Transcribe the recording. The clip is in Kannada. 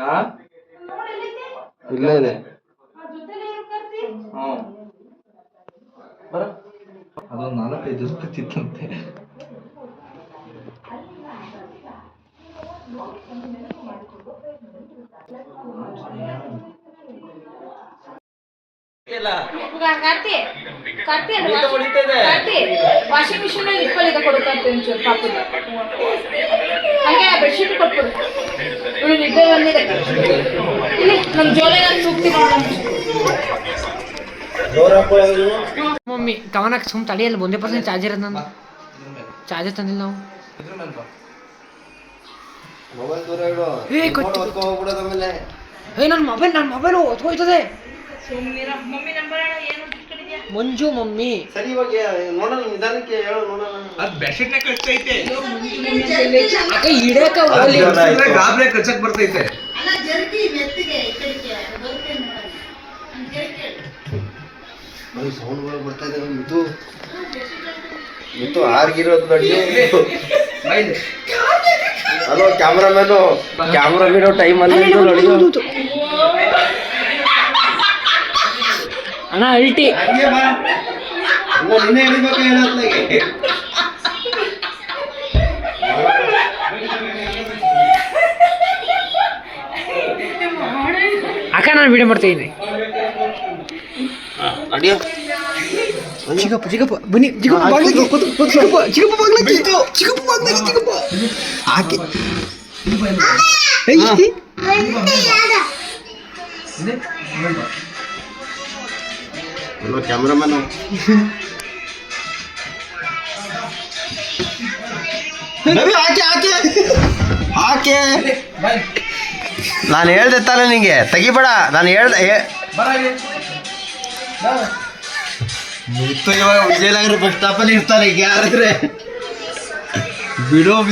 ಹಾ? ಇಲ್ಲೇ ಇದೆ ಹ್ಞೂ ಬರ. ಅದೊಂದು ನಾಲ್ಕೈದು. ಕಾರ್ತಿ. ವಾಷಿಂಗ್ ಮಿಷಿನ್ ಅಲ್ಲಿ ಇಟ್ಕೊಳ್ಳಿ ಈಗ ಕೊಡು ಕಾರ್ತಿ ಒಂಚೂರು ಪಾಪುಗೆ. ಹಂಗೆ ಬೆಡ್ಶೀಟ್ ಕೊಟ್ಬಿಡು. ನಿದ್ದೆ ಬಂದಿದೆ. ಇಲ್ಲಿ ನಮ್ ಜೋಲೆ ನಾನು ಸೂಕ್ತಿ ಮಮ್ಮಿ ಕವನಕ್ಕೆ ಸುಮ್ ತಡಿಯಲ್ಲ ಒಂದೇ ಪರ್ಸೆಂಟ್ ಚಾರ್ಜರ್ ಇರೋದು ನಂದು. ಚಾರ್ಜರ್ ತಂದಿಲ್ಲ ನಾವು. ಮೊಬೈಲ್ ದೂರ ಇಡು. ಏ, ನನ್ನ ಮೊಬೈಲ್ ನನ್ನ ಮೊಬೈಲ್ ಹೊತ್ಕೊಯ್ತದೆ. ಮಂಜು ಮಮ್ಮಿ. ಸರಿ ಇವಾಗ ನೋಡೋಣ ನಿಧಾನಕ್ಕೆ ಹೇಳು ನೋಡೋಣ ಅದು ಬೆಡ್ಶೀಟ್ನ ಕಚ್ಚೈತೆ ಅಕ್ಕ ಇಡಕ ಹೋಗ್ಲಿ. ಗಾಬ್ರೆ ಕಚ್ಚಕ್ ಬರ್ತೈತೆ. ಅಲ್ಲ ಜರ್ಕಿ ಮೆತ್ತಿಗೆ ಕಡೆಗೆ ಬರುತ್ತೆ ಮೇಡಮ್ ಸೌಂಡ್ಗಳು ಬರ್ತಾ ಇದಾವೆ ಮಿತು. ಮಿತು ಆರ್ಗಿರೋದು ನೋಡಿ. ಹಲೋ ಕ್ಯಾಮ್ರಾಮ್ಯಾನು ಕ್ಯಾಮ್ರಾ ಬಿಡೋ ಟೈಮ್ ಅಲ್ಲಿ ನೋಡಿ. ಅಣ್ಣ ಅಲ್ಟಿ ಅಕ್ಕ ನಾನು ವಿಡಿಯೋ ಮಾಡ್ತೀನಿ ಅಡಿಯೋ. ಚಿಕ್ಕಪ್ಪ ಚಿಕ್ಕಪ್ಪ ಬನ್ನಿ ಚಿಕ್ಕಪ್ಪ ಬಾಗ್ಲಕ್ಕೆ. ಚಿಕ್ಕಪ್ಪ ಚಿಕ್ಕಪ್ಪ ಬಾಗ್ಲಕ್ಕೆ. ಚಿಕ್ಕಪ್ಪ ಬಾಗ್ಲಕ್ಕೆ, ಚಿಕ್ಕಪ್ಪ. ಆಕೆ ಏಯ್, ಹಲೋ ಕ್ಯಾಮ್ರಾಮನ್. ನಾನು ಹೇಳ್ದೆ ತಾನೆ ನಿಂಗೆ. ತೆಗಿಬೇಡ. ನಾನು ಹೇಳ್ದೆ ಇವಾಗ ವಿಜಯನಗರ ಬಸ್ ಸ್ಟಾಪಲ್ಲಿ ಇರ್ತಾನೆ ಯಾರಾದ್ರೆ. ಬಿಡೋ